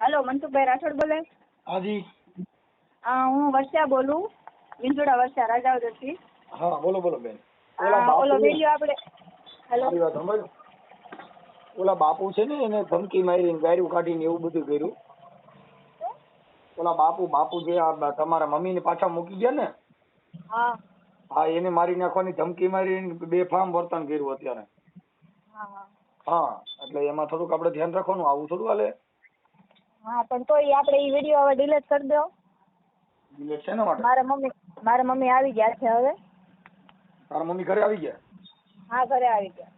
Hello Mansukhbhai Rathod બોલે? હાજી. હું વર્ષા બોલું વિંજોડા વર્ષા રાજાવદરથી. હા બોલો બોલો બેન. ઓલા વીડિયો આપણે હેલો. ઓલા બાપુ છે ને એને ધમકી મારી ગાયરું કાઢીને એવું બધું કર્યું. ઓલા બાપુ બાપુ જે આ મમ્મી ને પાછા મૂકી ગયા ને? હા. હા એને મારી નાખવાની ધમકી મારી બે ફાર્મ વર્તન કર્યું અત્યારે. હા એટલે એમાં થોડુંક આપણે ધ્યાન રાખવાનું આવું થોડું હાલે? હા પણ તોય આપણે એ વીડિયો હવે ડિલીટ કરી દો. ડિલેટ શેના માટે મારા મમ્મી મારા મમ્મી આવી ગયા છે હવે. તારા મમ્મી ઘરે આવી ગયા? હા ઘરે આવી ગયા.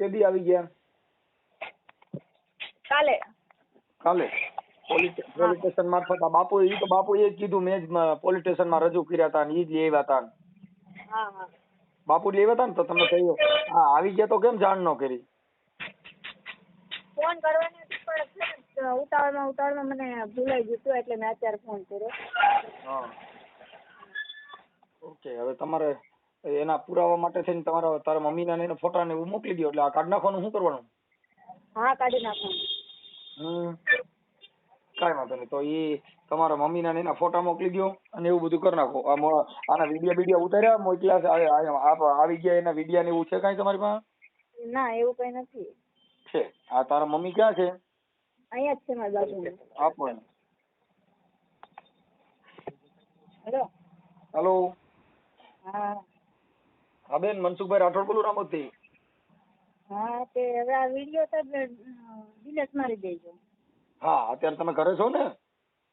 કેદી આવી ગયા? કાલે. કાલે? પોલીસ પોલીસ સ્ટેશન મારફત આ બાપુ એ તો બાપુ એ કીધું મેં જ સ્ટેશન પોલીસ સ્ટેશનમાં રજૂ કર્યા હતા ને ઈ જ લેવા આવ્યા હતા હા હા. બાપુ આવ્યા હતા ને તો તમે કહ્યું હા આવી ગયા તો કેમ જાણ ન કરી? ફોન કરવાનો હતી પણ છે ને, ઉતાવળમાં ઉતાવળમાં મને ભૂલાઈ ગયું હતું એટલે મેં અત્યારે ફોન કર્યો. ઓકે હવે તમારે એના પુરાવા માટે થઈને તમારા તારા મમ્મીના ને ફોટા ને એવું મોકલી દો એટલે આ કાર્ડ નાખવાનું શું કરવાનું? હા કાઢી નાખો હમ. કાંઈ વાંધો નહીં તો એ તમારા મમ્મીના ને એના ફોટા મોકલી દો અને એવું બધું કરી નાખો. આના વીડિયો વીડિયો ઉતાર્યા મોકલ્યા આવી ગયા એના વિડિયા ને એવું છે કાંઈ તમારી પાસે? ના એવું કઈ નથી. છે? આ તારા મમ્મી ક્યાં છે? અહીંયા જ છે મારી બાજુમાં. આપો હેલો. હલો. હા. હા બેન મનસુખભાઈ રાઠોડ બોલું રામોતી હા તે હવે આ વીડિયો તો ડિલેટ મારી દેજો. હા અત્યારે તમે ઘરે છો ને?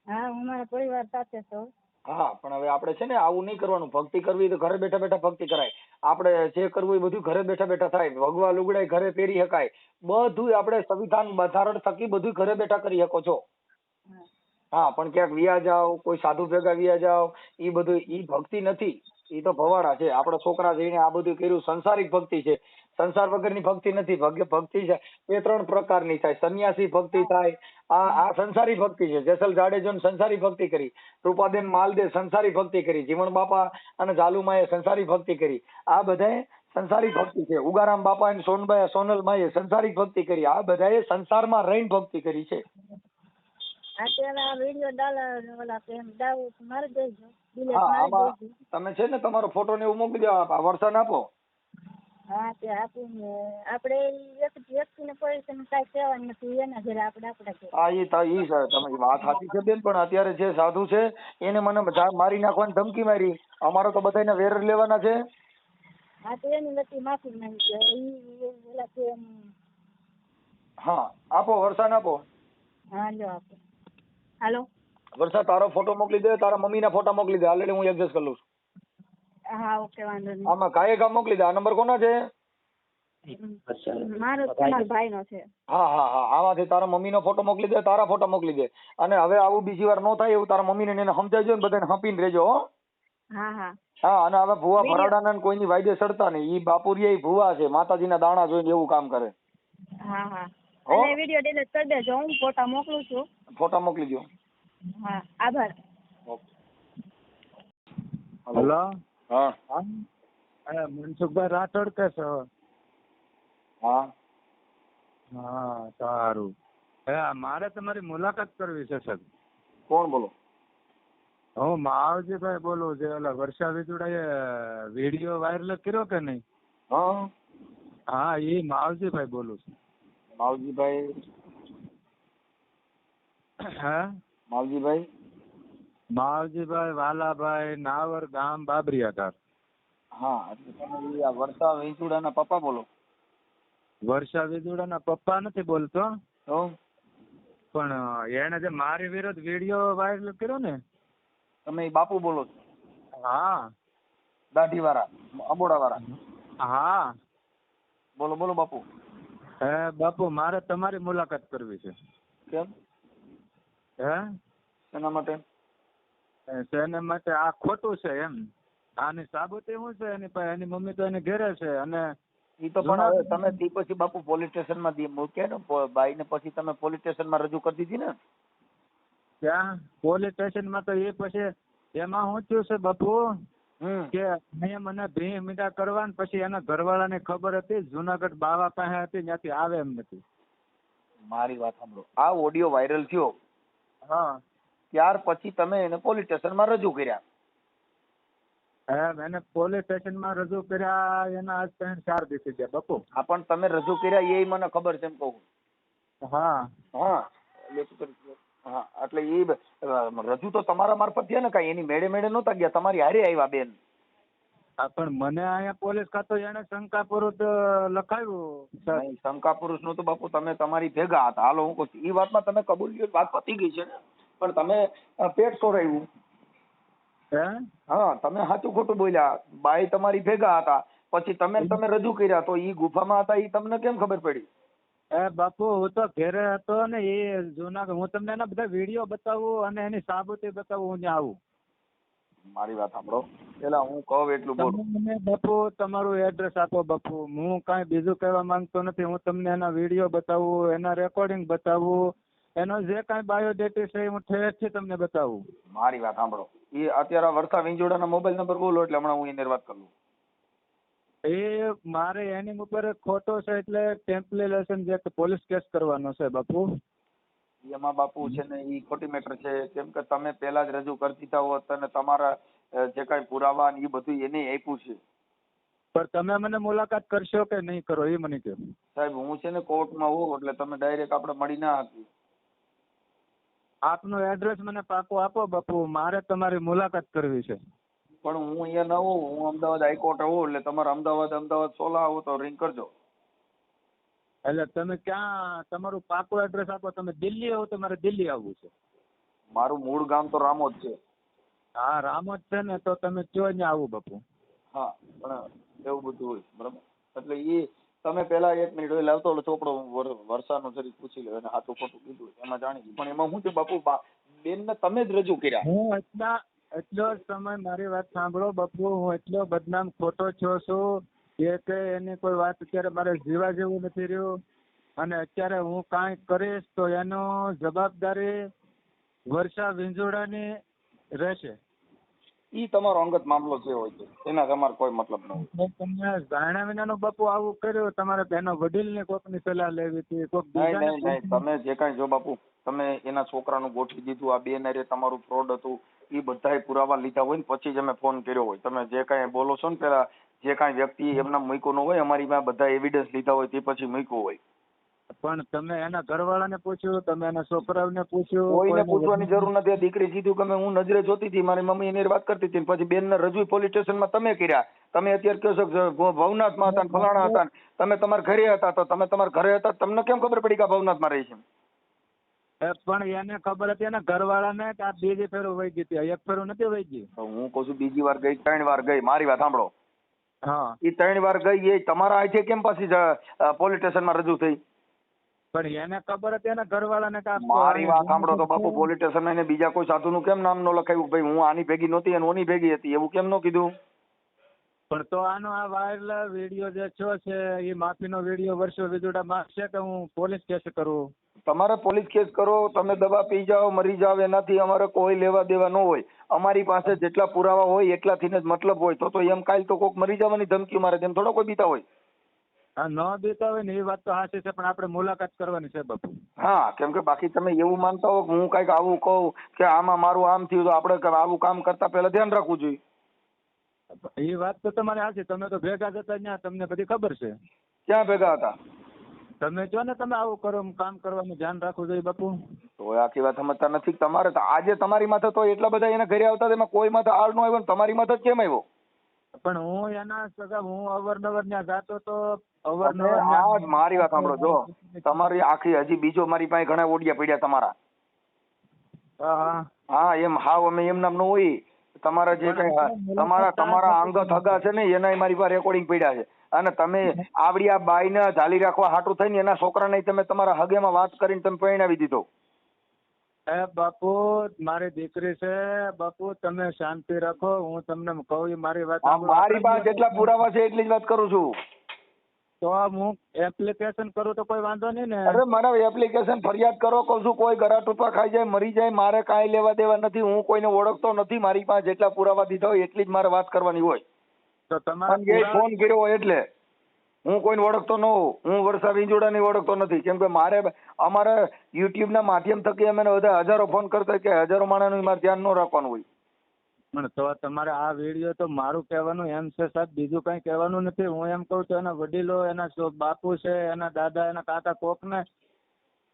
હા હું મારા પરિવાર સાથે છું. હા પણ હવે આપણે છે ને આવું નહીં કરવાનું. ભક્તિ કરવી તો ઘરે બેઠા બેઠા ભક્તિ કરાય. આપણે જે કરવું એ બધું ઘરે બેઠા બેઠા થાય. ભગવા લુગડાય ઘરે પહેરી શકાય. બધું આપણે સંવિધાન બંધારણ થકી બધું ઘરે બેઠા કરી શકો છો. હા. પણ ક્યાંક વિયા જાઓ કોઈ સાધુ ભેગા વિયા જાઓ ઈ બધું ઈ ભક્તિ નથી. ઈ તો ભવાડા છે. આપણા છોકરા જઈને આ બધું કર્યું સંસારિક ભક્તિ છે. સંસાર વગરની ભક્તિ નથી ભક્તિ છે. એ ત્રણ પ્રકારની થાય. સંન્યાસી ભક્તિ થાય. આ આ સંસારી ભક્તિ છે. જેસલ જાડેજો સંસારી ભક્તિ કરી. રૂપાબેન માલદે સંસારી ભક્તિ કરી. જીવણ બાપા અને ઝાલુમાએ સંસારી ભક્તિ કરી. આ બધાએ સંસારી ભક્તિ છે. ઉગારામ બાપા અને સોનભાઈ સોનલમાએ સંસારી ભક્તિ કરી. આ બધાએ સંસારમાં રહીને ભક્તિ કરી છે. તમે છે ને તમારો ફોટો ને એવું મોકલી દો. વરસાદ આપો. હા તે આપીને આપણે એક વ્યક્તિને પૈસાને કાંઈ કહેવાનું નથી એના ઘરે આપણે આપણા ઘરે. હા એ તા- ઈ છે તમારી વાત સાચી છે બેન પણ અત્યારે જે સાધુ છે એને મને મારી નાખવાની ધમકી મારી. અમારો તો બધાને વેર લેવાના છે. હા તો એની નથી માફી માંગી છે. ઈ ઓલા છે એમ. હા આપો વરસાદ આપો. હા લો આપો. હાલો. વરસાદ તારો ફોટો મોકલી દે તારા મમ્મીના ફોટા મોકલી દે. ઓલરેડી હું એડજસ્ટ કરી લઉં છું. હા ઓકે વાંધો નહીં. આમાં કાયે કામ મોકલી દે? આ નંબર કોનો છે? મારો તમારા ભાઈનો છે. હા હા હા. આમાંથી તારા મમ્મીનો ફોટો મોકલી દે તારા ફોટા મોકલી દે. અને હવે આવું બીજી વાર ન થાય એવું તારા મમ્મીને એને સમજાવજો ને બધાને હંપીને રહેજો હો. હા હા. હા અને હવે ભુવા Video- કોઈની વાયદે સડતા નહીં. ઈ બાપુરિયા ઈ ભુવા છે. માતાજીના દાણા જોઈને એવું કામ કરે. હા હા. અને વીડિયો ડિલીટ કરી દેજો. હું ફોટા મોકલું છું. ફોટા મોકલી દો હા આભાર. હલો હા. હા. મનસુખભાઈ રાઠોડ કે છો? હા. હા સારું. હે મારે તમારી મુલાકાત કરવી છે સર કોણ બોલો? હું માવજીભાઈ બોલું જે ઓલા વર્ષા વિજુડાએ વીડિયો વાયરલ કર્યો કે નહીં? હા. હા એ માવજીભાઈ બોલું છું. માવજીભાઈ. હા? માવજીભાઈ? માવજીભાઈ વાલાભાઈ નાવર ગામ બાબરિયાધાર. હા એટલે તમે આ વર્ષા વેંચુડાના પપ્પા બોલો. વર્ષા વિદુડાના પપ્પા નથી બોલતો. તો? પણ એને જે મારી વિરુદ્ધ વીડિયો વાયરલ કર્યો ને. તમે બાપુ બોલો છો? હા. દાઢી વાળા અબોડા વાળા હા. બોલો બોલો બાપુ. હે બાપુ મારે તમારી મુલાકાત કરવી છે. કેમ? હે? એના માટે? એ શેના માટે આ ખોટું છે એમ. આની સાબુતી શું છે એની પાસે એની મમ્મી તો એને ઘેરે છે અને એ તો પણ હવે તમે તી પછી બાપુ પોલીસ સ્ટેશનમાં મૂક્યા ને બાઈ ને પછી તમે પોલીસ સ્ટેશનમાં રજૂ કરી દીધી ને? ત્યાં પોલીસ સ્ટેશનમાં તો એ પછી એમાં શું થયું છે બાપુ? કે મેં મને ભી મીઠા કરવા ને પછી એના ઘરવાળાને ખબર હતી જુનાગઢ બાવા પાસે હતી ત્યાંથી આવે એમ નથી. મારી વાત સાંભળો. આ ઓડિયો વાયરલ થયો. હા. ત્યાર પછી તમે એને પોલીસ સ્ટેશનમાં રજૂ કર્યા. એને પોલીસ સ્ટેશનમાં રજૂ કર્યા એના આજ ત્રણ ચાર દિવસ ગયા બપુ. હા પણ તમે રજૂ કર્યા એ મને ખબર છે એમ કહું. હા. હા હા એટલે એ રજૂ તો તમારા મારફત થયા ને કાંઈ? એની મેળે મેળે નહોતા ગયા? તમારી હારે આવ્યા બેન. હા, પણ મને અહીંયા પોલીસ ખાતો એને શંકાપુરત લખાયું સર. શંકા પુરુષનું તો બાપુ. તમે તમારી ભેગા હતા. હાલો હું કહું છું. ઈ વાતમાં તમે કબૂલ વાત પતી ગઈ છે પણ તમે પેટ સોરાયું હે? હા તમે સાચું ખોટું બોલ્યા. બાઈ તમારી ભેગા હતા. પછી તમે તમે રજૂ કર્યા તો ઈ ગુફામાં હતા ઈ તમને કેમ ખબર પડી? એ બાપુ હું તો ઘેરે હતો ને એ જૂના હું તમને એના બધા વીડિયો બતાવું અને એની સાબુતી બતાવું હું આવું. મારી વાત સાંભળો. પેલા હું કહું એટલું બોલું. મને બાપુ તમારું એડ્રેસ આપો બાપુ. હું કાંઈ બીજું કહેવા માંગતો નથી. હું તમને એના વીડિયો બતાવું એના રેકોર્ડિંગ બતાવું એનો જે કાંઈ બાયોડેટા છે એ હું ઠેરથી તમને બતાવું. મારી વાત સાંભળો. એ અત્યારે વરસા વિંજોડાના મોબાઈલ નંબર બોલો એટલે હમણાં હું એની વાત કરું. એ મારે એની ઉપર ખોટો છે એટલે ટેમ્પલેશન જે પોલીસ કેસ કરવાનો છે બાપુ. એમાં બાપુ છે ને એ ખોટી મેટર છે. કેમ કે તમે પેલા જ રજૂ કરી દીધા હોત અને તમારા જે કાંઈ પુરાવા ને એ બધું એને આપ્યું છે. પણ તમે મને મુલાકાત કરશો કે નહીં કરો એ મને કહો. સાહેબ હું છે ને કોર્ટમાં હોઉં એટલે તમે ડાયરેક્ટ આપણે મળી ના શકીએ. આપનું એડ્રેસ મને પાકું આપો બાપુ. મારે તમારી મુલાકાત કરવી છે. પણ હું અહીંયા ના હોઉં. હું અમદાવાદ હાઈકોર્ટ હોઉં એટલે તમારે અમદાવાદ અમદાવાદ સોલા આવો તો રિંગ કરજો. એટલે તમે ક્યાં તમારું પાકું એડ્રેસ આપો તમે દિલ્હી આવો તો મારે દિલ્હી આવવું છે. મારું મૂળ ગામ તો રામોદ છે. હા રામોદ છે ને તો તમે કયો ત્યાં આવું બાપુ. હા પણ એવું બધું હોય બરાબર? એટલે એ તમે પેલા એક મિનિટ લાવતો ઓલો ચોપડો વર- જરી પૂછી લો એને ખોટું કીધું એમાં જાણી પણ એમાં શું છે બાપુ બેન ને તમે જ રજૂ કર્યા. હું એટલા, એટલો સમય મારી વાત સાંભળો બાપુ, હું એટલો બદનામ ખોટો છો છું કે એની કોઈ વાત અત્યારે મારે જીવા જેવું નથી રહ્યું. અને અત્યારે હું કાંઈ કરીશ તો એનો જવાબદારી વર્ષા વિંજોડાની રહેશે. ઈ તમારો અંગત મામલો જે હોય છે એના તમારે કોઈ મતલબ ન હોય. તમને જાણ્યા વિનાનું બાપુ આવું કર્યું તમારે એના વડીલને કોકની સલાહ લેવી હતી કોક નહીં નહીં નહીં તમે જે કાંઈ જો બાપુ તમે એના છોકરાનું ગોઠવી દીધું આ બે હારે તમારું ફ્રોડ હતું એ બધાય પુરાવા લીધા હોય ને પછી જ અમે ફોન કર્યો હોય. તમે જે કાંઈ બોલો છો ને પેલા જે કાંઈ વ્યક્તિ એમના મૂક્યો ન હોય અમારી પાસે બધા એવિડન્સ લીધા હોય તે પછી મૂક્યો હોય. પણ તમે એના ઘરવાળાને પૂછ્યું તમે એના છોકરાઓને પૂછ્યું કોઈને પૂછવાની જરૂર નથી. દીકરી કીધું કે હું નજરે જોતી હતી મારી મમ્મી એની વાત કરતી હતી પછી બેનને રજૂ પોલીસ સ્ટેશનમાં તમે કર્યા. તમે અત્યારે કહો છો ભવનાથમાં હતા ફલાણા હતા તમે તમારા ઘરે હતા તો તમે તમારા ઘરે હતા તમને કેમ ખબર પડી કે ભવનાથમાં રહી છે? પણ એને ખબર હતી એના ઘરવાળાને કે આ બીજી ફેરો વહી ગઈ હતી. એક ફેરો નથી વહી ગઈ હું કહું છું બીજી વાર ગઈ ત્રણ વાર ગઈ. મારી વાત સાંભળો. હા. એ ત્રણ વાર ગઈ એ તમારા અહીંથી કેમ પાછી પોલીસ સ્ટેશનમાં રજૂ થઈ? પણ એને ખબર હતી એના ઘરવાળાને કે આ મારી વાત સાંભળો તો બાપુ પોલીસ સ્ટેશન એને બીજા કોઈ સાધુનું કેમ નામ ન લખાયું ભાઈ હું આની ભેગી નહોતી અને ઓની ભેગી હતી. એવું કેમ ન કીધું? પણ તો આનો આ વાયરલ વીડિયો જે છો છે એ માફીનો વીડિયો વર્ષો વિજોડા માગશે કે હું પોલીસ કેસ કરું? તમારે પોલીસ કેસ કરો તમે દવા પી જાઓ મરી જાઓ એનાથી અમારે કોઈ લેવા દેવા ન હોય. અમારી પાસે જેટલા પુરાવા હોય એટલાથી જ મતલબ હોય. તો તો એમ કાલ તો કોક મરી જવાની ધમકી મારે તેમ થોડો કોઈ બીતા હોય? આ ન દેતા હોય ને એ વાત તો સાચી છે પણ આપણે મુલાકાત કરવાની છે બાપુ. હા કેમ કે બાકી તમે એવું માનતા હો કે હું કંઈક આવું કહું કે આમાં મારું આમ થયું તો આપણે આવું કામ કરતા પહેલા ધ્યાન રાખવું જોઈએ. એ વાત તો તમારે સાચી તમે તો ભેગા જતા ત્યાં તમને બધી ખબર છે. ક્યાં ભેગા હતા? તમે જો ને તમે આવું કરો કામ કરવાનું ધ્યાન રાખવું જોઈએ બાપુ. તો આખી વાત સમજતા નથી તમારે તો આજે તમારી માથે તો એટલા બધા એના ઘરે આવતા એમાં કોઈ માથે આળ નો આવ્યો તમારી માથે કેમ આવ્યો? પણ હું એના સગા હું અવારનવાર ત્યાં જાતો તો અવરનવર આ જ મારી વાત સાંભળો જો. તમારી આખી હજી બીજો મારી પાસે ઘણા ઓડિયા પડ્યા તમારા. હા હા. હા એમ હાવ અમે એમ નામ નો હોય. તમારા જે કઈ તમારા તમારા અંગત હગા છે ને એના મારી પાસે રેકોર્ડિંગ પડ્યા છે. અને તમે આવડી આ બાઈને ઝાલી રાખવા હાટું થઈને એના છોકરાને તમે તમારા હગેમાં વાત કરીને તમે પરણાવી દીધો. એ બાપુ મારી દીકરી છે. બાપુ તમે શાંતિ રાખો. હું તમને કહું મારી વાત મારી પાસે જેટલા પુરાવા છે એટલી જ વાત કરું છું. તો હું એપ્લિકેશન કરું તો કોઈ વાંધો નહીં ને? અરે મને એપ્લિકેશન ફરિયાદ કરો કહું છું કોઈ ગરા ટૂંપા ખાઈ જાય મરી જાય મારે કાંઈ લેવા દેવા નથી હું કોઈને ઓળખતો નથી મારી પાસે જેટલા પુરાવા દીધા હોય એટલી જ મારે વાત કરવાની હોય. તો તમારે ફોન કર્યો હોય એટલે. હું કોઈને ઓળખતો ન હોઉં. હું વર્ષા વિંજોડાને ઓળખતો નથી. કેમ કે મારે અમારે યુટ્યુબ ના માધ્યમ થકી અમે બધા હજારો ફોન કરતા કે હજારો માણસનું મારે ધ્યાન ન રાખવાનું હોય. પણ તો તમારે આ વીડિયો તો મારું કહેવાનું એમ છે સાહેબ. બીજું કઈ કહેવાનું નથી. હું એમ કહું છું એના વડીલો એના બાપુ છે એના દાદા એના કાકા કોકને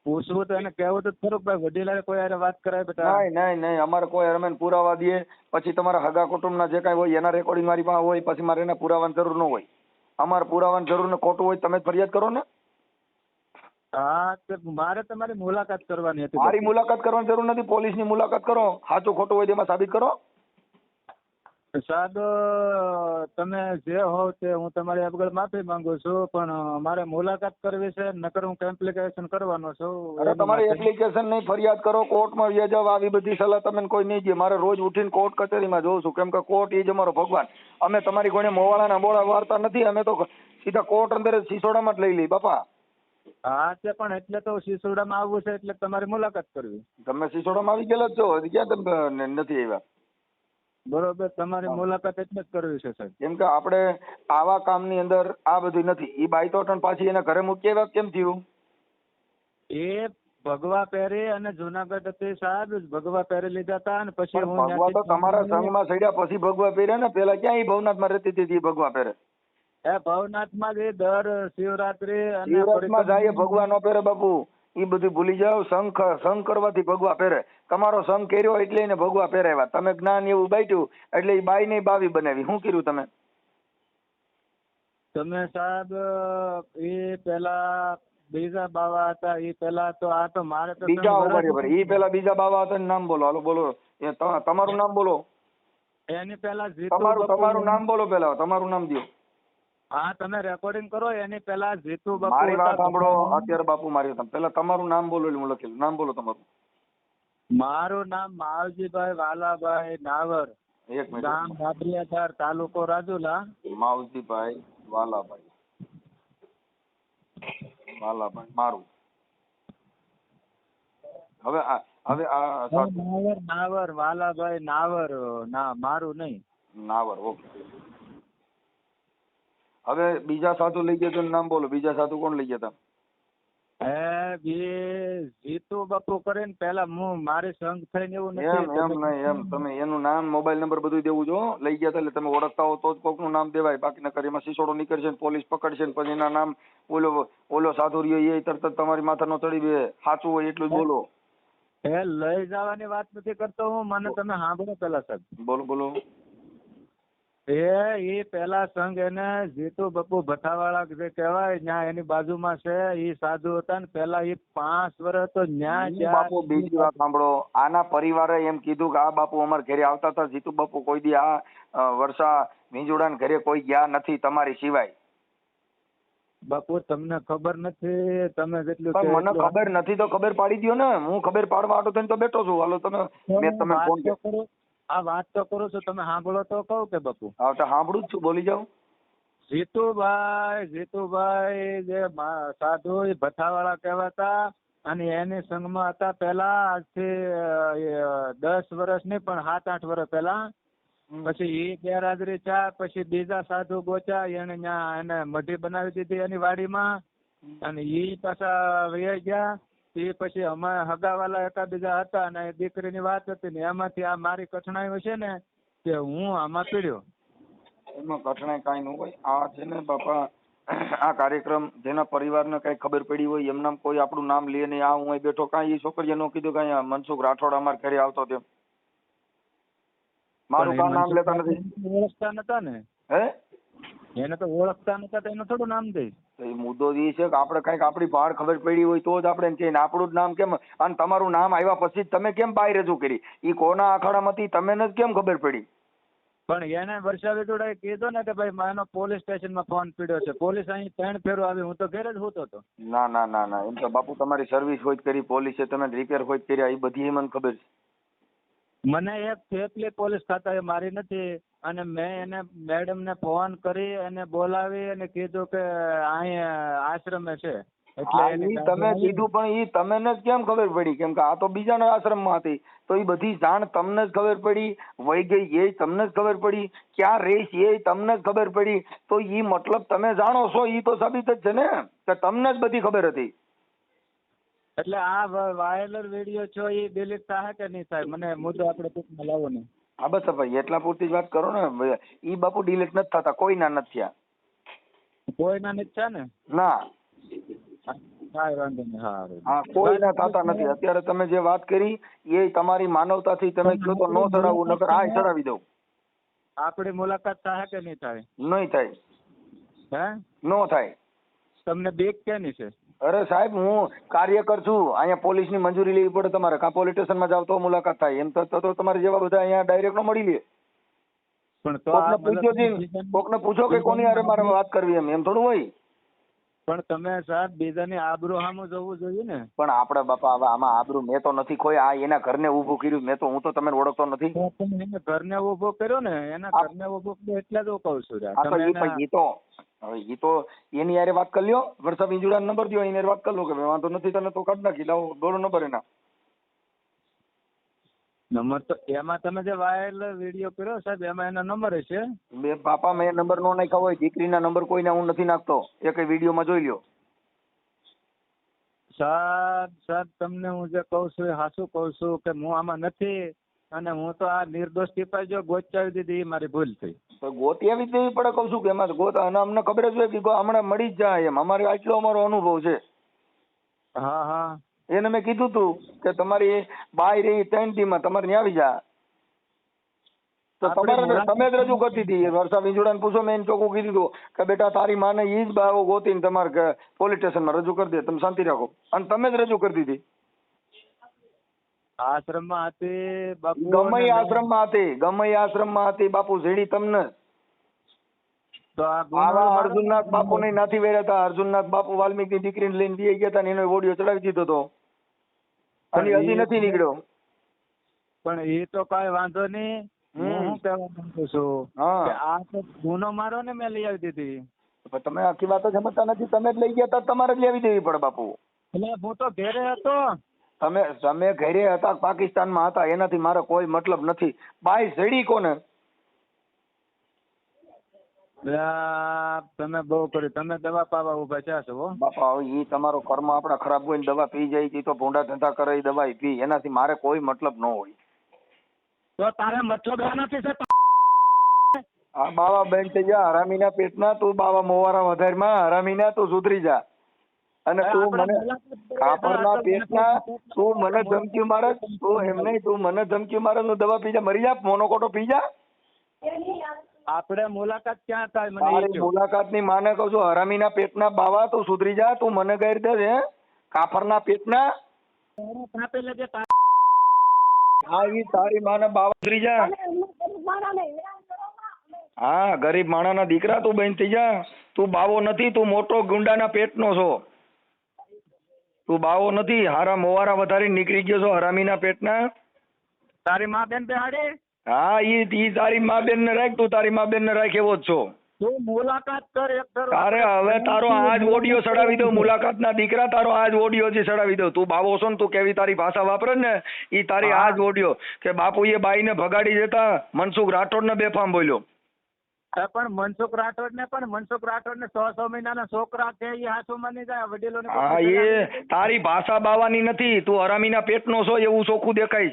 પૂછવું તો એને કહેવું તો ખરું ભાઈ વડીલાએ કોઈ હારે વાત કરાય બેટા. નહીં નહીં નહીં. અમારે કોઈ અરમેન પુરાવા દે પછી તમારા હગા કુટુંબના જે કાંઈ હોય એના રેકોર્ડિંગ મારી પાસે હોય પછી મારે એના પુરાવાની જરૂર ન હોય. અમારે પુરાવાની જરૂર ને ખોટું હોય તમે ફરિયાદ કરો ને. હા તે મારે તમારી મુલાકાત કરવાની હતી. મારી મુલાકાત કરવાની જરૂર નથી પોલીસની મુલાકાત કરો. સાચું ખોટું હોય તેમાં સાબિત કરો. સાહેબ તમે જે હોવ તે હું તમારી આગળ માફી માંગુ છું પણ મારે મુલાકાત કરવી છે નકર હું એપ્લિકેશન કરવાનો છું. અરે તમારી એપ્લિકેશન નહીં ફરિયાદ કરો કોર્ટમાં વ્યા જાવ આવી બધી સલાહ તમે કોઈ નહીં દે મારે રોજ ઉઠીને કોર્ટ કચેરીમાં જોઉં છું. કેમ કે કોર્ટ એ જ અમારો ભગવાન. અમે તમારી કોઈને મોવાળાના બોળા વાર્તા નથી અમે તો સીધા કોર્ટ અંદર સિસોડામાં જ લઈ લઈ બાપા. હા તે પણ એટલે તો સિસોડામાં આવવું છે એટલે તમારી મુલાકાત કરવી. તમે સિસોડામાં આવી ગયેલા જ છો ક્યાં તમે નથી આવ્યા? બરોબર તમારી મુલાકાત એટલે જ કરવી છે સાહેબ. કેમ કે આપણે આવા કામની અંદર આ બધું નથી. એ બાઈ તો પાછી એના ઘરે મૂકી આવ્યા કેમ થયું? એ ભગવા પહેરે અને જુનાગઢ હતી સાહેબ ભગવા પહેરી લીધા હતા અને પછી હું ભગવા તો તમારા સંઘમાં સડ્યા પછી ભગવા પહેર્યા ને? પેલા ક્યાં એ ભવનાથમાં રહેતી હતી ભગવા પહેરે? એ ભવનાથમાં જે દર શિવરાત્રી અને ભગવાન જાય નો પહેરે બાપુ. એ બધું ભૂલી જાઓ સંઘ સંઘ કરવાથી ભગવા પહેરે. તમારો સંઘ કર્યો એટલે એને ભગવા પહેરાવ્યા. તમે જ્ઞાન એવું બાટ્યું એટલે એ બાઈ ને બાવી બનાવી. શું કર્યું તમે? તમે સાહેબ એ પેલા બીજા બાવા હતા એ પેલા તો આ તો મારે તો બીજા એ પેલા બીજા બાવા હતા નામ બોલો. હાલો બોલો. તમારું નામ બોલો. એની પેલા તમારું તમારું નામ બોલો પેલા. તમારું નામ દો હા તમે રેકોર્ડિંગ કરો એની પહેલા જીતુ બાપુ મારી વાત સાંભળો અત્યારે બાપુ મારી વાત પહેલા તમારું નામ બોલો એટલે હું લખેલું નામ બોલો તમારું. મારું નામ માવજીભાઈ વાલાભાઈ નાવર એક ગામ મિનિટ. બાબરિયાધાર તાલુકો રાજુલા. માવજીભાઈ વાલાભાઈ. વાલાભાઈ મારું. હવે આ હવે આ નાવર નાવર વાલાભાઈ નાવર ના મારું નહીં. નાવર ઓકે. હવે બીજા સાધુ લઈ ગયા તો નામ બોલો. બીજા સાધુ કોણ લઈ ગયા હતા હે બી જીતુ બાપુ કરીને પેલા હું મારે સંગ થઈને એવું નથી એમ નહીં એમ. તમે એનું નામ મોબાઈલ નંબર બધું દેવું જો. લઈ ગયા એટલે તમે ઓળખતા હો તો જ કોકનું નામ દેવાય. બાકી નકર એમાં સિસોડો નીકળશે ને પોલીસ પકડશે ને પછી એના નામ ઓલો ઓલો સાધુ રહ્યો એ તરત જ તમારી માથાનો ચડી બે. સાચું હોય એટલું જ બોલો. એ લઈ જવાની વાત નથી કરતો હું. મને તમે સાંભળો પેલા સાહેબ. બોલો બોલો. એ એ પેલા સંઘ એને જીતુ બપુ ભથ્થાવાળા જે કહેવાય ત્યાં એની બાજુમાં છે એ સાધુ હતા ને પેલા એ પાંચ વર્ષ તો ન્યા બાપુ બીજી વાત સાંભળો. આના પરિવારે એમ કીધું કે આ બાપુ અમાર ઘરે આવતા હતા જીતુ બાપુ કોઈ દી આ વર્ષા વિંજોડા ઘરે કોઈ ગયા નથી તમારી સિવાય. બાપુ તમને ખબર નથી તમે જેટલું મને ખબર નથી તો ખબર પાડી દો ને. હું ખબર પાડવા આટો થઈને તો બેઠો છું. હાલો તમે મેં તમે ફોન તો કરું. આ વાત તો કરું છું તમે સાંભળો તો કહું કે બાપુ? હા તો સાંભળું જ છું. બોલી જાઉં જીતુભાઈ જીતુભાઈ જે સાધુ ભથ્થાવાળા કહેવાતા અને એની સંઘમાં હતા પેલા આજથી દસ વર્ષ નહીં પણ સાત આઠ વર્ષ પહેલા. પછી એ ગેરહાજરી ચા પછી બીજા સાધુ ગોચા એને ત્યાં એને મઢી બનાવી દીધી એની વાડીમાં. અને એ પાછા વહી ગયા. એ પછી અમે હગાવાલા એકાબીજા હતા અને દીકરીની વાત હતી ને એમાંથી આ મારી કઠણાઈ છે ને કે હું આમાં પીડ્યો. એમાં કઠણાઈ કાંઈ ન હોય. આ છે ને બાપા આ કાર્યક્રમ જેના પરિવારને કઈ ખબર પડી હોય એમના કોઈ આપણું નામ લે નહીં આ હું અહીં બેઠો કાંઈ એ છોકરીએ નો કીધું કાંઈ મનસુખ રાઠોડ અમાર ઘરે આવતો તેમ મારું નામ લેતા નથી. ઓળખતા નતા ને? હે? એને તો ઓળખતા નતા તો એનું થોડું નામ દઈશ. તો એ મુદ્દો જ છે કે આપણે કંઈક આપણી બહાર ખબર પડી હોય તો જ આપણે એમ કહીએ આપણું જ નામ કેમ? અને તમારું નામ આવ્યા પછી જ તમે કેમ બહાર રજૂ કરી? એ કોના આખાડામાંથી તમને જ કેમ ખબર પડી? પણ એને વર્ષા વિટોડાએ કીધું ને કે ભાઈ માનો પોલીસ સ્ટેશનમાં ફોન પીડ્યો છે. પોલીસ અહીં ત્રણ ફેરો આવી હું તો ઘરે જ હોતો હતો. ના ના ના ના. એમ તો બાપુ તમારી સર્વિસ હોય કરી પોલીસે તમે રિપેર હોય કર્યા એ બધી મને ખબર છે. મને એક થેપલી પોલીસ ખાતાએ મારી નથી. અને મેં એને મેડમ ને ફોન કરી અને બોલાવી અને કીધું કે અહીંયા આશ્રમે છે. એટલે તમે કીધું પણ ઈ તમને જ કેમ ખબર પડી? કેમ કે આ તો બીજાના આશ્રમમાં હતી તો એ બધી જાણ તમને જ ખબર પડી? વહી ગઈ એ તમને જ ખબર પડી? ક્યાં રહીશ એ તમને જ ખબર પડી? તો એ મતલબ તમે જાણો છો ઈ તો સાબિત જ છે ને? કે તમને જ બધી ખબર હતી. એટલે આ વાયલર વાયરલ વીડિયો છો એ ડિલીટ થાય કે નહીં થાય મને મુદ્દો આપણે ટૂંકમાં લાવો ને. હા બસ ભાઈ એટલા પૂરતી જ વાત કરો ને ઈ બાપુ ડિલીટ નથી થતા કોઈના નથી થયા. કોઈના નથી ને? ના. કાંઈ વાંધો નહીં હારું. હા કોઈના થતા નથી. અત્યારે તમે જે વાત કરી એ તમારી માનવતાથી તમે કહો તો નો ચડાવવું નકર હા ચડાવી દઉં. આપણી મુલાકાત થાય કે નહીં થાય? નહીં થાય. હે? નો થાય. તમને બેગ કેની છે? અરે સાહેબ હું કાર્યકર છું. અહીંયા પોલીસની મંજૂરી લેવી પડે તમારે. કાં પોલીસ સ્ટેશનમાં જાવ તો મુલાકાત થાય. એમ તો તમારે જેવા બધા અહીંયા ડાયરેક્ટ મળી લે. પણ તો પૂછો જી કોકને પૂછો કે કોની અરે મારે વાત કરવી એમ. એમ થોડું હોય. પણ તમે સાહેબ બીજાની આબરૂ સામું જવું જોઈએ ને. પણ આપણે બાપા હવે આમાં આબરૂ મેં તો નથી કોઈ આ એના ઘરને ઊભું કર્યું. મેં તો હું તો તમને ઓળખતો નથી. ઘરને ઊભો કર્યો ને? એના ઘરને ઊભો કર્યો એટલે જ હું કહું છું. તો હવે એ તો એની યારે વાત કરી લ્યો. વરસાદ ઇન્જુરા નંબર દો એની વાત કરી લો કે ભાઈ વાંધો નથી તને તો કાઢ નાખી લાવો દોડો નંબર એના. નંબર તો એમાં તમે જે વાયરલ વીડિયો કર્યો સાહેબ એમાં એના નંબર હશે. બે પાપા મેં નંબર નો નાખ્યા હોય દીકરીના નંબર કોઈને હું નથી નાખતો. એ કઈ વિડીયોમાં જોઈ લ્યો. સાહેબ સાહેબ તમને હું જે કહું છું એ સાચું કહું છું કે હું આમાં નથી અને હું તો આ નિર્દોષ સિપાઈ જો ગોચાવી દીધી એ મારી ભૂલ થઈ. તો ગોતી આવી દેવી પડે કહું છું કે એમાં ગોત અને અમને ખબર જ હોય કે હમણાં મળી જ જાય એમ. અમારે આટલો અમારો અનુભવ છે. હા હા. એને મેં કીધું તું કે તમારી બાય રહી ત્રણ ટીમાં તમારે ત્યાં આવી જા. તો તમારે તમે જ રજૂ કરતી હતી. વર્ષા વિંજોડાને પૂછો મેં ચોખ્ખું કીધું હતું કે બેટા તારી માને ઈ જ બાવો ગોતીને તમારે પોલીસ પોલીસ સ્ટેશનમાં રજૂ કરી દે તમે શાંતિ રાખો. અને તમે જ રજૂ કરતી હતી. આશ્રમમાં હતી બાપુ ગમે આશ્રમમાં હતી ગમે આશ્રમમાં હતી બાપુ ઝેડી તમને. તો આ ગુનો આવા મારો- અર્જુનનાથ બાપુ ને નાથી વેર્યા હતા અર્જુનનાથ બાપુ વાલ્મીકી ની દીકરીને લઈને બી ગયા હતા ને એનો ઓડિયો ચડાવી દીધો હતો અને હજી નથી નીકળ્યો. પણ એ તો કઈ વાંધો નહીં. હું શું કહેવા માંગુ છું? કે આ તો ગુનો મારો ને મેં લઈ આવી દીધી. તમે આખી વાતો સમજતા નથી. તમે જ લઈ ગયા હતા તમારે જ લેવી દેવી પડે બાપુ. એટલે હું તો ઘેરે હતો. તમે તમે ઘરે હતા પાકિસ્તાનમાં હતા એનાથી મારે કોઈ મતલબ નથી. બાય ઝેડી કોને? તમે બહુ કર્યું તમે દવા પાવા ઊભા થયા છો બાપા એ તમારો કર્મ આપણા ખરાબ હોય ને દવા પી જાય તો ભૂંડા ધંધા કરે ઈ દવા પી એનાથી મારે કોઈ મતલબ ન હોય. તો તારે મતલબ નથી છે? આ બાવા બેન થઈ જા હરામીના પેટના તું બાવા મોવારા વધારમાં હરામીના તું સુધરી જા. અને તું મને કાપડના પેટના તું મને ધમકી મારે તું એમ નહીં તું મને ધમકી મારે તું દવા પી જા મરી જા મોનોકોટો પી જા. આપણે મુલાકાત ક્યાં થાય મને એ તારી કહો. માને કહું છું હરામીના પેટના બાવા તું સુધરી જા તું મને ગેર દે છે કાફરના પેટના. હા ઈ તારી માને બાવા સુધરી જા. હા ગરીબ માણાના દીકરા તું બેન થઈ જા. તું બાવો નથી તું મોટો ગુંડાના પેટનો છો. તું બાવો નથી હારા મોવારા વધારી નીકળી ગયો છો હરામીના પેટના? તારી મા બેન બેહાડે? હા ઈ ઈ તારી મા બેન ને રાખ તું તારી મા બેન ને રાખ એવો જ છો. તું મુલાકાત કર એક તારે હવે તારો આજ ઓડિયો ચડાવી દઉં મુલાકાતના દીકરા તારો આજ ઓડિયો જે ચડાવી દઉં. તું બાવો છો ને તું કેવી તારી ભાષા વાપરે ને ઈ તારી આજ ઓડિયો. કે બાપુએ બાઈને ભગાડી દેતા મનસુખ રાઠોડ ને બેફામ બોલ્યો. પણ મનસુખ રાઠોડ ને પણ મનસુખ રાઠોડ ને સો સો મહિનાના છોકરા છે એ હાથું માની જાય વડીલો ને હા એ તારી ભાષા બાવાની નથી તું હરામીના પેટનો છો એવું ચોખ્ખું દેખાય.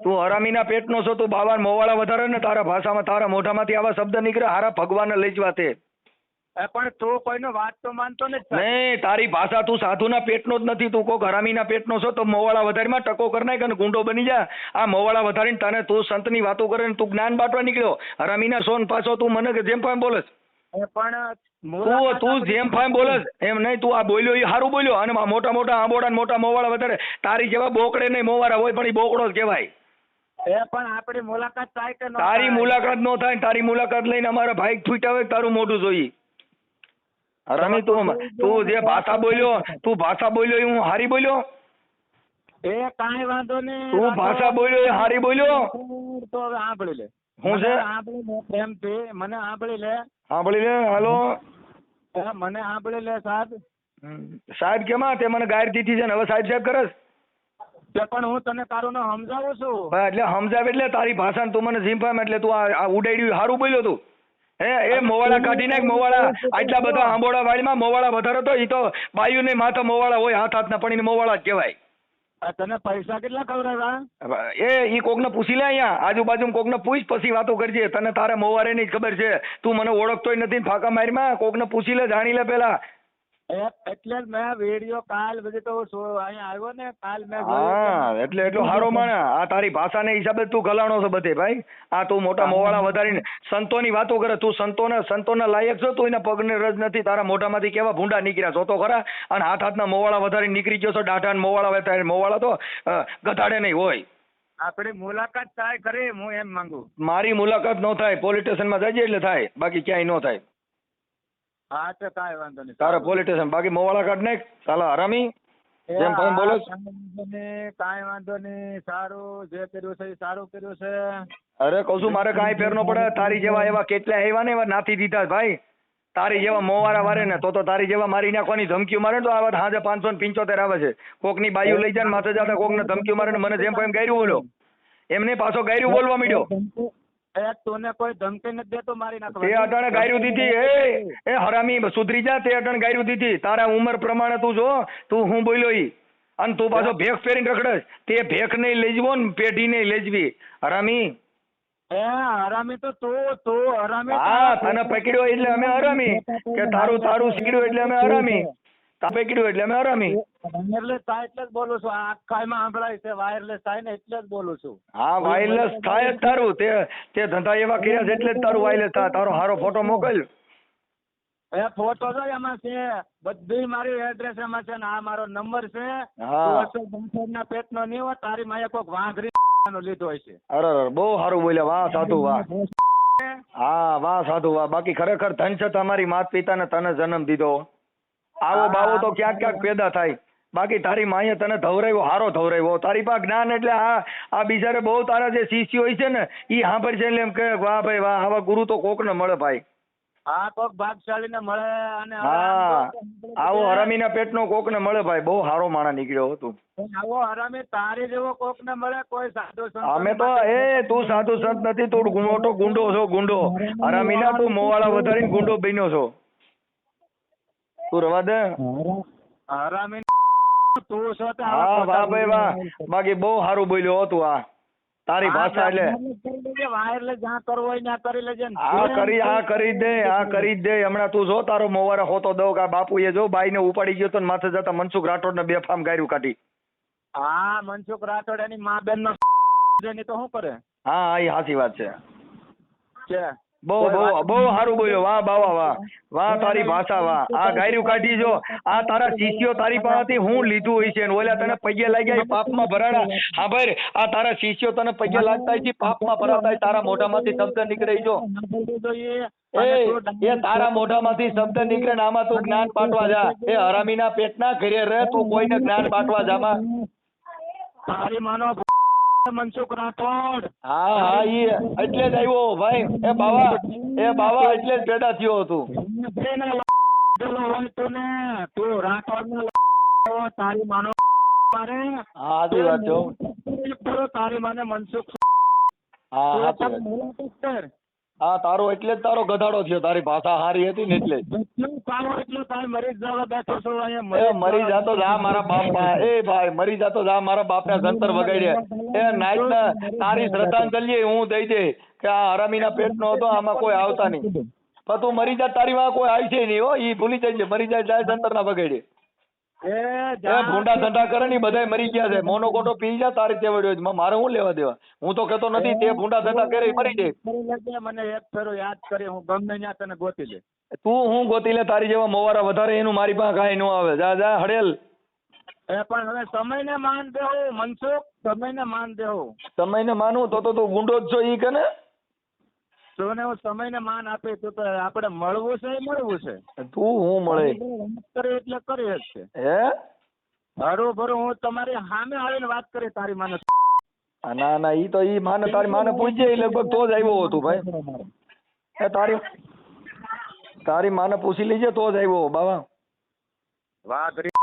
તું હરામીના પેટનો છો તું બાવા મોવાળા વધારે ને તારા ભાષામાં તારા મોઢામાંથી આવા શબ્દ નીકળે હારા ભગવાનને લઈ જવા તે પણ તું કોઈનો વાત તો માનતો નથી નહીં તારી ભાષા તું સાધુના પેટનો જ નથી તું કો હરામીના પેટનો છો તો મોવાળા વધારીમાં ટકો કરી નાખ અને ગુંડો બની જા. આ મોવાળા વધારીને તને તું સંતની વાતો કરે ને તું જ્ઞાન બાટવા નીકળ્યો. હરામીના સોન પાછો તું મને કે જેમ ફામ બોલસ. પણ તું તું જેમ ફામ બોલસ. એમ નહીં તું આ બોલ્યો એ સારું બોલ્યો. અને મોટા મોટા આંબોડા ને મોટા મોવાળા વધારે. તારી જેવા બોકડે નહીં મોવાળા હોય પણ એ બોકડો જ કહેવાય. એ પણ આપણી મુલાકાત થાય કે તારી મુલાકાત નો થાય તારી મુલાકાત લઈને અમારા ભાઈ ફૂટ્યા હોય તારું મોઢું જોઈ હરામી તું તું જે ભાષા બોલ્યો તું ભાષા બોલ્યો એ હું હારી બોલ્યો? એ કાંઈ વાંધો નહીં તું ભાષા બોલ્યો એ હારી બોલ્યો? તો હવે સાંભળી લે. હું છે? સાંભળી લે પ્રેમથી મને સાંભળી લે. સાંભળી લે હાલો. મને સાંભળી લે સાહેબ. સાહેબ કેમાં તે મને ગાયર દીધી છે ને હવે સાહેબ સાહેબ કરસ. પણ હું તને તારું નામ સમજાવું છું. એટલે સમજાવ એટલે તારી ભાષા તું મને ઝીંપામ એટલે તું આ ઉડાડ્યું હારું બોલ્યો તું. હે એ મોવાળા કાઢી નાખ મોવાળા. આટલા બધા આંબોડા વાળીમાં મોવાળા વધારે તો એ તો બાયું ને માથા મોવાળા હોય હાથ હાથના પડીને મોવાળા જ કહેવાય. આ તને પૈસા કેટલા ખવડાવ્યા? એ ઈ કોકને પૂછી લે અહીંયા. આજુબાજુ કોકને પૂછ પછી વાતો કરજે. તને તારે મોવારે ની જ ખબર છે. તું મને ઓળખતોય નથી ફાકા મારીમાં. કોકને પૂછી લે જાણી લે પેલા. એટલે મેં વીડિયો કાલ બધી તો અહીંયા આવ્યો ને કાલ મેં હા એટલે એટલો સારો માણે આ તારી ભાષાને હિસાબે તું ગલાણો છો બધે ભાઈ. આ તું મોટા મોવાળા વધારીને સંતોની વાતો કરે. તું સંતોને સંતોના લાયક છો તું એના પગને રજ નથી. તારા મોઢામાંથી કેવા ભૂંડા નીકળ્યા છો? તો ખરા. અને હાથ હાથના મોવાળા વધારીને નીકળી ગયો છો ડાઢા ને મોવાળા વધારે મોવાળા તો ગધાડે નહીં હોય. આપણી મુલાકાત થાય ખરી હું એમ માંગુ. મારી મુલાકાત ન થાય. પોલીસ સ્ટેશનમાં જજે એટલે થાય. બાકી ક્યાંય ન થાય. હા તો કાંઈ વાંધો નહીં. તારે પોલીસ સ્ટેશન બાકી મોવાળા કાઢ નાખ સાલા હરામી. જેમ ફોન બોલો. કાંઈ વાંધો નહીં, સારું જે કર્યું છે એ સારું કર્યું છે. અરે કહું છું મારે કાંઈ ફેર ન પડે. તારી જેવા એવા કેટલા આવ્યા ને એવા નાથી દીધા ભાઈ. તારી જેવા મોવારા વારે ને તો તો તારી જેવા મારી નાખવાની ધમકીઓ મારે તો આવા હાજે પાંચસો ને પંચોતેર આવે છે. કોકની બાયુ લઈ જાય ને માથે જાતા કોકને ધમકીઓ મારે મને જેમ એમ ગાયરું બોલો. એમને પાછો ગાયરું બોલવા માંડ્યો. તને કોઈ ધમકી નથી દેતો મારી તે નાખવાની ગાયરું દીધી એ એ હરામી સુધરી જા તે અટાણે ગાયરું દીધી તારા ઉંમર પ્રમાણે તું જો તું હું બોલ્યો ઈ. અને તું પાછો ભેખ પહેરીને રખડસ તે ભેખ નહીં લેજવો ને પેઢી નહીં લેજવી. હરામી. એ હરામી તો તું તું હરામી હા તને પકડ્યો એટલે અમે હરામી. કે તારું તારું શીખડ્યું એટલે અમે હરામી. તા પકડ્યું એટલે અમે હરામી. વાયરલેસ થાય એટલે જ બોલું છું. આખાયમાં સાંભળાય છે વાયરલેસ થાય ને એટલે જ બોલું છું. હા વાયરલેસ થાય જ તારું. તે તે ધંધા એવા કર્યા છે એટલે જ તારું વાયરલેસ થાય. તારો હારો ફોટો મોકલ એ ફોટો તો એમાં છે. બધી મારી એડ્રેસ એમાં છે ને આ મારો નંબર છે. ના પેટ નો નહીં હોય તારી માયા કોઈક વાંદરી નો લીધો હોય છે અરે બહુ સારું બોલ્યા. વાહ સાધુ વાહ. હા વાહ સાધુ વાહ. બાકી ખરેખર ધન છે તમારી માત પિતાને તને જન્મ દીધો. આવો બાવો તો ક્યાંક ક્યાંક પેદા થાય. બાકી તારી માએ તને ધવરાવ્યો હારો ધવરાવ્યો. તારી પાસે જ્ઞાન એટલે આ આ બિચારે બહુ તારા જે શિષ્ય હોય છે ને એ સાંભળે છે એટલે એમ કે વાહ ભાઈ વાહ આવા ગુરુ તો મળે ભાઈ. કોક ભાગશાળી ને મળે અને હા ભાઈ. બહુ હારો માણા નીકળ્યો હતો આવો હરામી તારી જેવો કોક ને મળે કોઈ સાધુ સંત અમે તો એ તું સાધુ સંત નથી તું મોટો ગુંડો છો ગુંડો. હરામીના તું મોવાળા વધારીને ગુંડો બન્યો છો. તું રવા દે. હરામી તું છો? તે હા વાહ ભાઈ વાહ. બાકી બહુ સારું બોલ્યો હતું આ. તારી ભાષા એટલે. વાયરલેસ જ્યાં કરવો હોય ત્યાં કરી લેજે ને. કરી આ કરી દે હા કરી દે. હમણાં તું જો તારો મોવારે હોતો દઉં કે બાપુ એ જો બાઈને ઉપાડી ગયો તો માથે જતા મનસુખ રાઠોડ ને બે ફામ ગાર્યું કાઢી. હા મનસુખ રાઠોડ એની મા બેન નો તો શું કરે? હા હા એ સાચી વાત છે. છે બહુ બહુ બહુ સારું બોલ્યો. વાહ બાવા વાહ વાહ. તારી ભાષા વાહ. આ ગાયરું કાઢી જો. આ તારા શિષ્યો તારી પાસેથી હું લીધું હોય છે ને ઓલા તને પગે લાગ્યા પાપમાં ભરાડા. હા ભાઈ આ તારા શિષ્યો તને પગે લાગતા છે પાપમાં ભરાતા તારા મોઢામાંથી શબ્દ નીકળે જો. એ. એ તારા મોઢામાંથી શબ્દ નીકળે ને આમાં તું જ્ઞાન પાટવા જા. એ હરામીના પેટના ઘરે રહે તું કોઈને જ્ઞાન પાટવા જામાં. તારી માનો મનસુખ રાઠોડ હા હા ઈ એટલે જ આવ્યો ભાઈ. એ બાવા એ બાવા એટલે જ પેદા થયો હતું. તું તું રાઠોડ નો તારી માનો મારે. હા સાચી વાત છે તારી માને મનસુખ હા સાચી વાત હા તારો એટલે જ તારો ગધાડો થયો. તારી ભાષા સારી હતી ને એટલે મરી એ જાતો જા મારા બાપા. એ ભાઈ મરી જાતો જા મારા બાપના સંતર વગાડ્યા. એ નાઈટ તારી શ્રદ્ધાંજલિ હું દઈ દે કે આ હરામીના પેટનો હતો આમાં કોઈ આવતા નહીં. પણ તું મરી જા તારી માં કોઈ આવી છે નહીં હો. ઈ ભૂલી જાય છે મરી જાય જાય જંતર ના વગાડે. એ એ. ભૂંડા ધંધા કરે ને બધા મરી ગયા છે. મોનો કોટો પી જા તારી તેવડ્યો મારે હું લેવા દેવા? હું તો કહેતો નથી તે ભૂંડા ધંધા કરે મરી જાય. મને એક ફેરો યાદ કરી હું ગમે ત્યાં તને ગોતી લે તું હું ગોતી લે તારી જેવા મોવારા વધારે એનું મારી પાસે કાંઈ ન આવે. જા જા હડેલ. એ પણ હવે સમયને માન દેવું મનસુખ સમયને માન દેવું. સમયને માનું તો તો તું ગુંડો જ છો ઈ કે ને? હું સમયને માન આપે તો આપણે મળવું છે મળવું છે. તું હું મળે? કરે એટલે કરે જ છે. હે? હરોભરો હું તમારી સામે આવીને વાત કરી તારી માને. ના ના ઈ તો ઈ માને તારી માને પૂછજે એ લગભગ તો જ આવ્યો હતો ભાઈ. એ તારી તારી માને પૂછી લેજે તો જ આવ્યો બાવા. આવા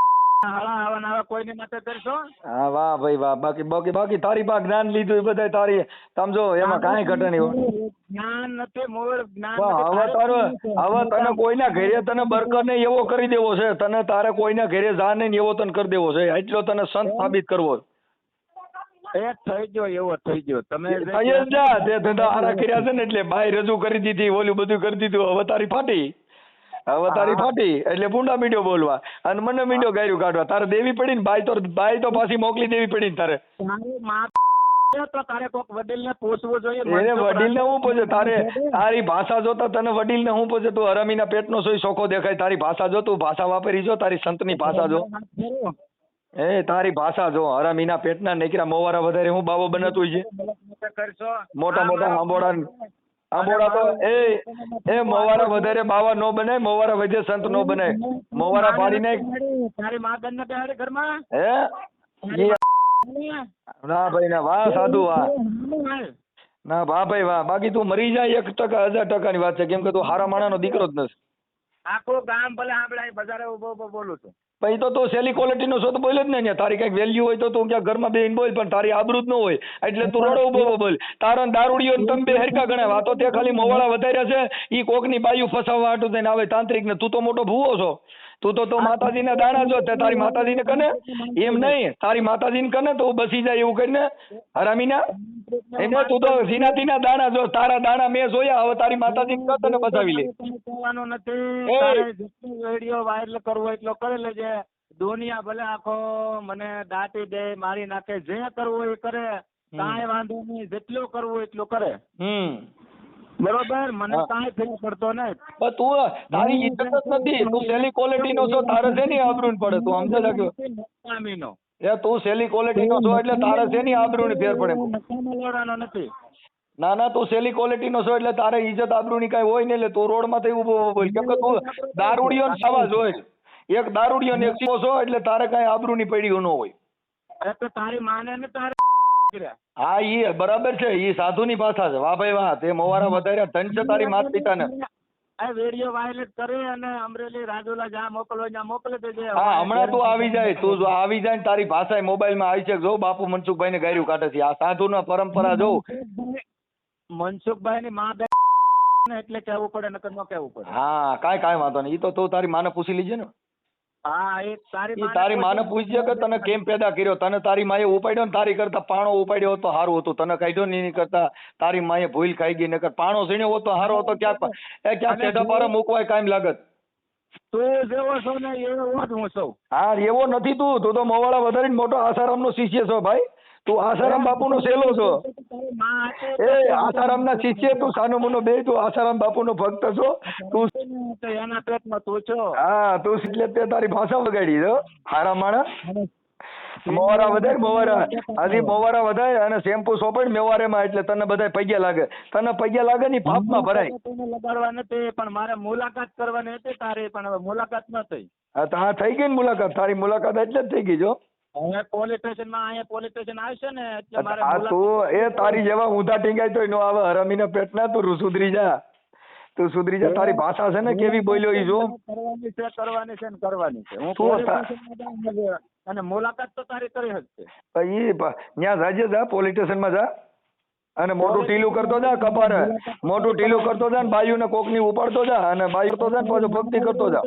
કોઈની માટે કરશો હા. વાહ ભાઈ વાહ. બાકી બાકી બાકી તારી પાસે જ્ઞાન લીધું એ બધાય તારી. સમજો એમાં કાંઈ ઘટે નહીં જ્ઞાન નથી મૂળ જ્ઞાન હવે તારો હવે તને કોઈના ઘરે તને બરકર ને એવો કરી દેવો છે તને તારે કોઈના ઘરે જા ને એવો તને કરી દેવો છે. એટલો તને સંત સાબિત કરવો એ થઈ ગયો એવો થઈ ગયો. તમે થઈ જ જા. તે ધંધા હારા કર્યા છે ને એટલે બાઈ રજૂ કરી દીધી ઓલું બધું કરી દીધું. હવે તારી ફાટી. હવે તારી ફાટી એટલે ભૂંડા મીંડ્યો બોલવા. અને મને મીંડ્યો ગાયરું કાઢવા. તારે દેવી પડી ને બાઈ તો બાઈ તો પાછી મોકલી દેવી પડી ને તારે. તારી વડીલ ને. હું ભાષા જોતા તને વડીલ ને હું પૂછે તું હરામીના પેટનો સોય ચોખ્ખો દેખાય તારી ભાષા જો તું ભાષા વાપરી જો તારી સંતની ભાષા જો. એ તારી ભાષા જો હરામીના પેટના નીકળ્યા મોવારા વધારે હું બાબો બનતું છે. મોટા મોટા આંબોડા આંબોડા તો એ એ મોવારા વધારે બાવા નો બને મોવારા વધે સંત નો બને. મોવારા નાખ તારી માં બેન ને બેહાડી ઘરમાં. હે? ના ભાઈ ના વાહ સાધુ વાહ. ના વાહ ભાઈ વાહ. બાકી તું મરી જાય એક ટકા હજાર ટકાની વાત છે. કેમ કે તું હારા માણા નો દીકરો જ નથી. આખું ગામ ભલે સાંભળાય બજારે ઊભો ઊભો બોલું છું. પછી તો તું સેલી ક્વોલિટીનો છો તો જ ને. તારી કંઈક વેલ્યુ હોય તો તું ક્યાં ઘરમાં બેહીને બોલ, પણ તારી આબરૂ ન હોય. એટલે તું રડો ઊભો બોલ. તારો દારૂડીઓ તમે બે હરખા ગણાય. આ તે ખાલી મોવાળા વધાર્યા છે. એ કોકની બાયું ફસાવવા હાટું થઈને આવે. તાંત્રિક ને તું તો મોટો ભૂવો છો. તું તો તો માતાજીના દાણા જો તે તારી માતાજીને કને? એમ નહીં. તારી માતાજીને કને? તો બસી જાય એવું કરીને. હરામીના? એને તું તો ઝીનાતીના દાણા જો તારા દાણા મેં જોયા હવે તારી માતાજી કહો તને બતાવી લે. કહેવાનું નથી. તારે જેટલો વીડિયો વાયરલ કરવો એટલો કરી લેજે. દુનિયા ભલે આખો મને દાટી દે મારી નાખે જે કરવું એ કરે. કાંઈ વાંધો નહીં જેટલું કરવું એટલો કરે. હમ. બરોબર? મને. કાંઈ ફેર પડતો નહીં. પણ તું તારી ઇજ્જત નથી. તું સેલી ક્વોલિટી નો છો તારે શેની આબરૂ પડે તું સમજે લાગ્યો નકામી નકામીનો એ તું સેલી ક્વોલિટી નો છો એટલે તારે શેની આબરૂ ફેર પડે? નથી. ના ના તું સેલી ક્વોલિટી નો છો એટલે તારે ઇજ્જત આબરૂ ની કઈ હોય ને એટલે તું રોડમાંથી ઊભો બોલ. કેમ કે તું દારૂડિયો ને સાવા જોઈ એક દારૂડિયો ને એક છો એટલે તારે કઈ આબરૂ ની પડી ન હોય. તો તારી માને ને તારે હા ઈ બરાબર છે ઈ સાધુ ની ભાષા છે. વાહ ભાઈ વાહ તે મોવારા વધારે ધન છે તારી માત પિતા ને આ વીડિયો વાયરલ કરી અને અમરેલી રાજુલા જ્યાં મોકલવો ત્યાં મોકલી દેજે હા હમણાં તું આવી જાય તું જો આવી જાય ને તારી ભાષા મોબાઈલમાં આવી છે જો બાપુ મનસુખભાઈ ને ગાયરું કાઢે છે. આ સાધુ ના પરંપરા જો. મનસુખભાઈ ની માં બેન એટલે કહેવું પડે નકર ન કહેવું પડે. હા કાંઈ કાંઈ વાંધો નહીં. એ તો તું તારી માને પૂછી લીજે ને. હા એ તારી તારી માને પૂછજે કે તને કેમ પેદા કર્યો? તને તારી માએ ઉપાડ્યો ને તારી કરતા પાણો ઉપાડ્યો તો સારું હતું. તને કાઢ્યો નહીં એની કરતા તારી માએ ભૂલ ખાઈ ગઈ. નકર પાણો સીણ્યો હોત તો સારો હતો. ક્યાંક એ ક્યાંક પેઢા પર મૂકવાય કાયમ લાગત? તું જેવો છો ને એવો જ હું છું. હા એવો નથી તું. તું તો મોવાળા વધારીને મોટો આસારામનો શિષ્ય છો ભાઈ. તું આસારામ બાપુનો સેલો છો. એ આસારામના શિષ્ય તું સાનો મુનો બે તું આસારામ બાપુનો ભક્ત છો. તું એના પેટમાં તું છો હા તું એટલે તે તારી ભાષા વગાડી દો. હારા માણા મોવારા વધારે મોવારા હજી મોવારા વધારે અને શેમ્પુ સોંપડ મેવારેમાં એટલે તને બધા પૈયા લાગે. તને પૈયા લાગે ની પાપમાં ભરાય. તને લગાડવા નથી પણ મારે મુલાકાત કરવાની હતી તારી પણ હવે મુલાકાત ન થઈ. હા થઈ ગઈ ને મુલાકાત. તારી મુલાકાત એટલે જ થઈ ગઈ જો. હવે પોલીસ સ્ટેશનમાં અહીંયા પોલીસ સ્ટેશન આવશે ને એટલે મારે આ તું એ તારી જેવા ઊંધા ટીંગાય તોય નો આવે હરામીને પેટ ના તું સુધરી જા. તું સુધરી જા તારી ભાષા છે ને કેવી બોલ્યો ઈ જો. કરવાની છે કરવાની છે ને કરવાની છે. હું પોલીસ સ્ટેશનમાં અને મુલાકાત તો તારી કરી શકશે ઈ ત્યાં જાજે જા પોલીસ સ્ટેશનમાં જા. અને મોટું ઢીલું કરતો જા કપારે. મોટું ઢીલું કરતો જા ને બાયુને કોકની ઉપાડતો જા અને બાયુ કરતો જા ને પાછો ભક્તિ કરતો જા.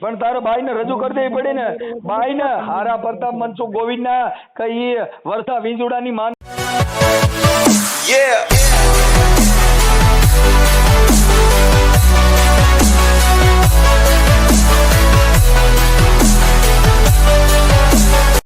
પણ તારો બાઈને રજૂ કરી દેવી પડી ને બાઈને હારા પ્રતાપ મનસુખ ગોવિંદના કઈ વર્ષા વિંજુડાની માન.